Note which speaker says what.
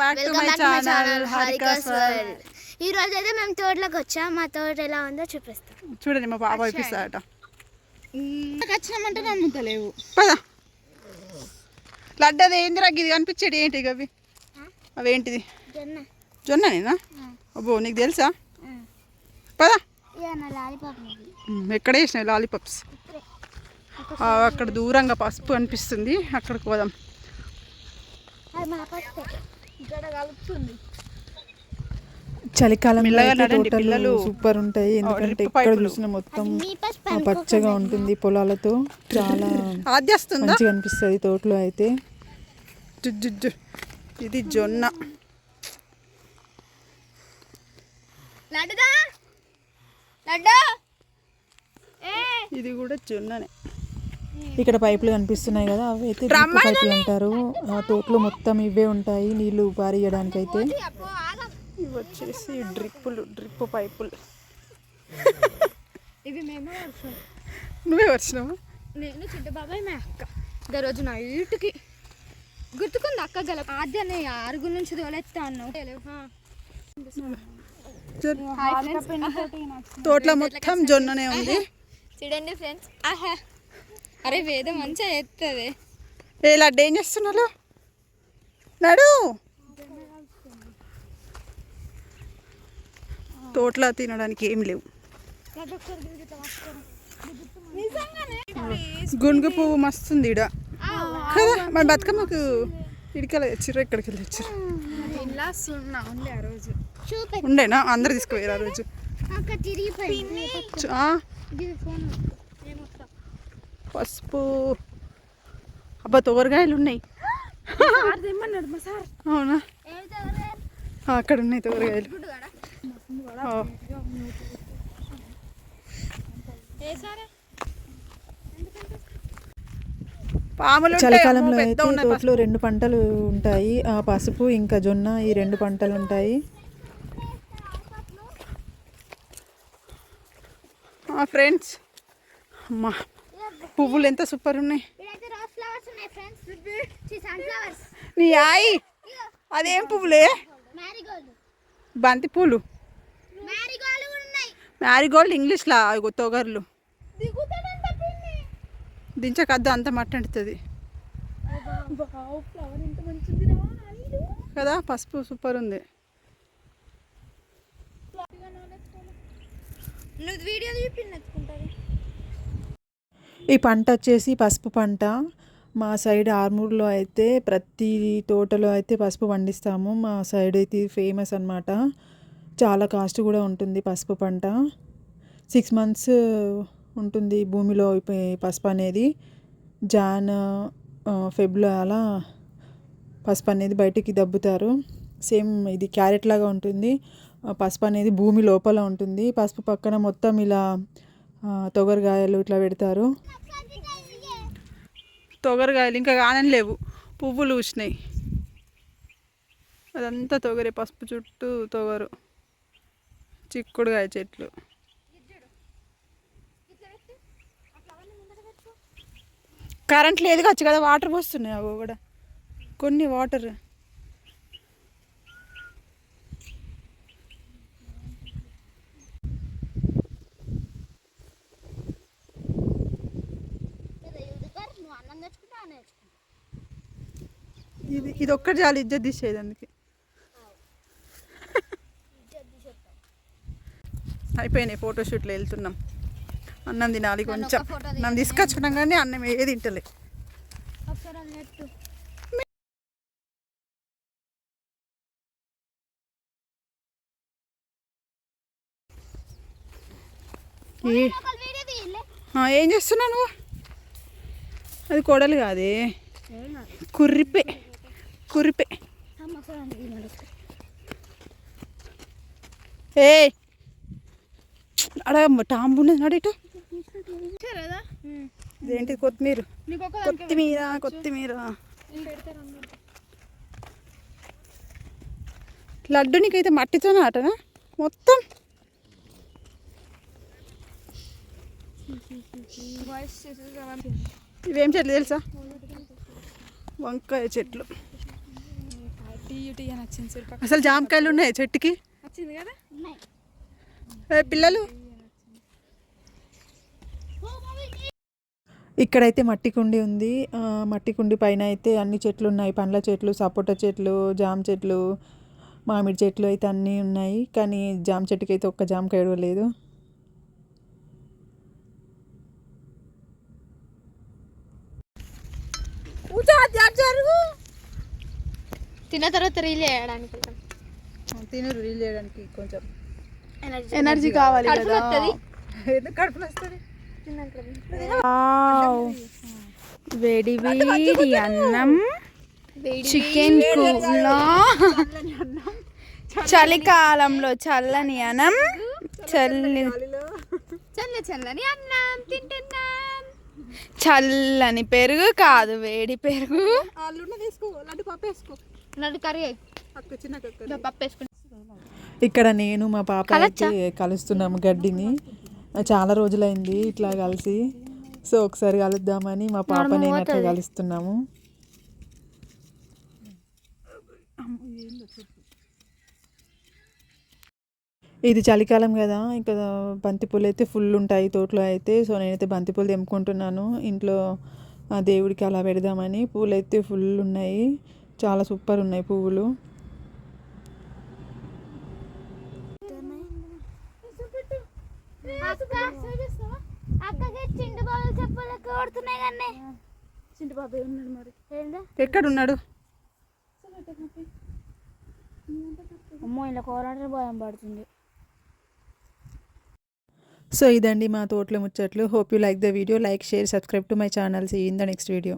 Speaker 1: Back to my channel Harika's world
Speaker 2: ఈ రోజు అయితే మేము తోటలోకి వచ్చాం. మా తోట ఎలా ఉందో చూపిస్తాం.
Speaker 1: చూడండి మా బాబా ఇప్పిస్తాడట
Speaker 3: వచ్చినామంటే నమ్ముతలేవు
Speaker 1: పద. లడ్డు అది ఏందిరా? ఇది కనిపించేది ఏంటి ఇక అవి అవేంటిది?
Speaker 2: జొన్న.
Speaker 1: జొన్ననేనా అబ్బో నీకు తెలుసా? పద. ఎక్కడ వేసినాయి లాలీపాప్స్? అక్కడ దూరంగా పసుపు అనిపిస్తుంది. అక్కడికి పోదాం.
Speaker 3: ఇక్కడ కలుపుతుంది.
Speaker 4: చలికాలం
Speaker 1: నడండి
Speaker 4: తోటలు
Speaker 1: పిల్లలు.
Speaker 4: సూపర్ ఉంటాయి. ఎందుకంటే
Speaker 1: పైపులు.
Speaker 4: చూసిన మొత్తం పచ్చగా ఉంటుంది పొలాలతో. చాలా మంచిగా అనిపిస్తుంది తోటలో అయితే.
Speaker 1: ఇది జొన్న. ఇది కూడా జొన్ననే.
Speaker 4: ఇక్కడ పైపులు కనిపిస్తున్నాయి కదా అవి అయితే డ్రిప్ పైపులు అంటారు. ఆ తోటలో మొత్తం ఇవే ఉంటాయి నీళ్ళు పారియడానికి అయితే
Speaker 1: ఇవి వచ్చేసి డ్రిప్పులు డ్రిప్ పైపులు.
Speaker 3: ఇది మేము
Speaker 1: నువ్వే వచ్చినావా
Speaker 3: నేను చిట్టు బాబాయ్ మా అక్క. ఇదే రోజు నైట్కి గుర్తుకుంది అక్క గల ఆద్యాన్ని ఆరుగురు నుంచి తోలెత్తా అన్నావు
Speaker 1: తోటలో మొత్తం జొన్ననే ఉంది.
Speaker 3: చూడండి ఫ్రెండ్స్ ఆహా. అరే వేద మంచిగా ఎత్తది
Speaker 1: ఏ లడ్డు ఏం చేస్తున్నారు నడు. తోటలో తినడానికి ఏం లేవు. గునుగు పువ్వు మస్తుంది ఇడ కదా మరి బతుకమ్మకు ఇడికెళ్ళి తెచ్చిర్రు ఇక్కడికి వెళ్ళి
Speaker 3: ఇలా
Speaker 2: చూపి
Speaker 1: ఉండేనా? అందరు తీసుకుపోయారు ఆ రోజు
Speaker 2: అక్క తిరిగిపోయింది
Speaker 1: చు- ఆ,
Speaker 2: ఇది ఫోన్
Speaker 1: పసుపు. అబ్బా తోరగాయలు ఉన్నాయి. అవునా? అక్కడ ఉన్నాయి తోరగాయలు. ఆ.
Speaker 3: ఏ సార్?
Speaker 1: పాములు ఉంటాయి,
Speaker 4: చలికాలంలో అయితే తోటలో రెండు పంటలు ఉంటాయి. ఆ పసుపు ఇంకా జొన్న ఈ రెండు పంటలు ఉంటాయి.
Speaker 1: ఫ్రెండ్స్ అమ్మా. పువ్వులు ఎంత సూపర్ ఉన్నాయి. నీ ఆయి అదేం పువ్వులే? బంతి పూలు
Speaker 2: మ్యారీగోల్డ్
Speaker 1: ఇంగ్లీష్లా ఇగో తొగర్లు. దించకద్దు అంత మట్టి అంటుతుంది.
Speaker 3: ఫ్లవర్ ఎంత మంచిది రా
Speaker 1: కదా పసుపు సూపర్ ఉంది.
Speaker 3: నువ్వు వీడియో చూపి నచ్చుకుంటుంది
Speaker 4: ఈ పంట వచ్చేసి పసుపు పంట. మా సైడ్ ఆర్మూర్లో అయితే ప్రతి తోటలో అయితే పసుపు పండిస్తాము. మా సైడ్ అయితే ఫేమస్ అన్నమాట. చాలా కాస్ట్ కూడా ఉంటుంది పసుపు పంట. సిక్స్ మంత్స్ ఉంటుంది భూమిలో పసుపు అనేది. జాన్ ఆ, ఫెబ్లో అలా పసుపు అనేది బయటికి దబ్బుతారు. సేమ్ ఇది క్యారెట్ లాగా ఉంటుంది. పసుపు అనేది భూమి లోపల ఉంటుంది. పసుపు పక్కన మొత్తం ఇలా తొగరగాయలు ఇట్లా పెడతారు.
Speaker 1: తొగరగాయలు ఇంకా కానని లేవు. పువ్వులు పూసినాయి అదంతా తొగరే పసుపు చుట్టూ తొగరు. చిక్కుడుగాయ చెట్లు. కరెంట్ లేదు కావచ్చు కదా వాటర్ పోస్తున్నాయి అవి కూడా. కొన్ని వాటర్
Speaker 2: నువ్వు అన్నం తెచ్చుకుంటా అన్నం తెచ్చుకుంటా
Speaker 1: ఇది ఇది ఒక్కటి చాలు ఇజ్జత్ తీసేది అందుకే. అయిపోయినాయి ఫోటోషూట్లో వెళ్తున్నాం. అన్నం తినాలి కొంచెం. అన్నం తీసుకొచ్చుకున్నాం కానీ అన్నం ఏది తింటలే. ఏం చేస్తున్నావు నువ్వు? అది కొడలు కాదే. కుర్రిపే.
Speaker 2: తీయమను.
Speaker 1: ఏ అడ టాంబు ఉన్నది నాడు ఇటు ఇదేంటి కొత్తిమీర కొత్తిమీర కొత్తిమీర లడ్డు నీకైతే మట్టితోనే ఆటనా మొత్తం ఇవేం చెట్లు తెలుసా వంకాయ చెట్లు
Speaker 3: టీ టీ అని వచ్చింది చూడు
Speaker 1: అసలు జామకాయలు ఉన్నాయి చెట్టుకి?
Speaker 3: వచ్చింది కదా?
Speaker 1: ఏ పిల్లలు?
Speaker 4: ఇక్కడైతే మట్టి కుండి ఉంది. మట్టి కుండి పైన అయితే అన్ని చెట్లు ఉన్నాయి. పండ్ల చెట్లు సపోటా చెట్లు జామ చెట్లు మామిడి చెట్లు అయితే అన్నీ ఉన్నాయి. కానీ జామ చెట్టుకి అయితే ఒక్క జామకాయ కూడా లేదు.
Speaker 3: తిన్న తర్వాత రీల్ చేయడానికి వెళ్తాం.
Speaker 1: తిను రీల్ చేయడానికి కొంచెం
Speaker 3: ఎనర్జీ కావాలి కదా.
Speaker 1: ఎందుకు కడుపులో వస్తుంది
Speaker 3: వేడి వేడి అన్నం చికెన్ కూర చలికాలంలో చల్లని అన్నం చల్లి చల్ల చల్లని అన్నం తింటున్నాం. చల్లని పెరుగు కాదు వేడి పెరుగు. కర్రీ
Speaker 1: అక్క చిన్న కక్క
Speaker 3: పప్పు వేసుకుని.
Speaker 4: ఇక్కడ నేను మా పాప అయితే కలుస్తున్నాము గడ్డిని. చాలా రోజులైంది ఇట్లా కలిసి. సో ఒకసారి కలుద్దామని మా పాప నేను అట్లా కలుస్తున్నాము. ఇది చలికాలం కదా ఇంకా బంతిపూలు అయితే ఫుల్ ఉంటాయి తోటలో అయితే. సో నేనైతే బంతిపూలు తెంపుకుంటున్నాను. ఇంట్లో ఆ దేవుడికి అలా పెడదామని పూలు అయితే ఫుల్ ఉన్నాయి. చాలా సూపర్ ఉన్నాయి పువ్వులు.
Speaker 3: బాబాయ్ ఉన్నాడు
Speaker 2: అమ్మో ఇలా కోరాటే భయం పడుతుంది.
Speaker 4: సో ఇదండి మా తోటలో ముచ్చట్లు. Hope you like the video like share subscribe to my channel see in the next video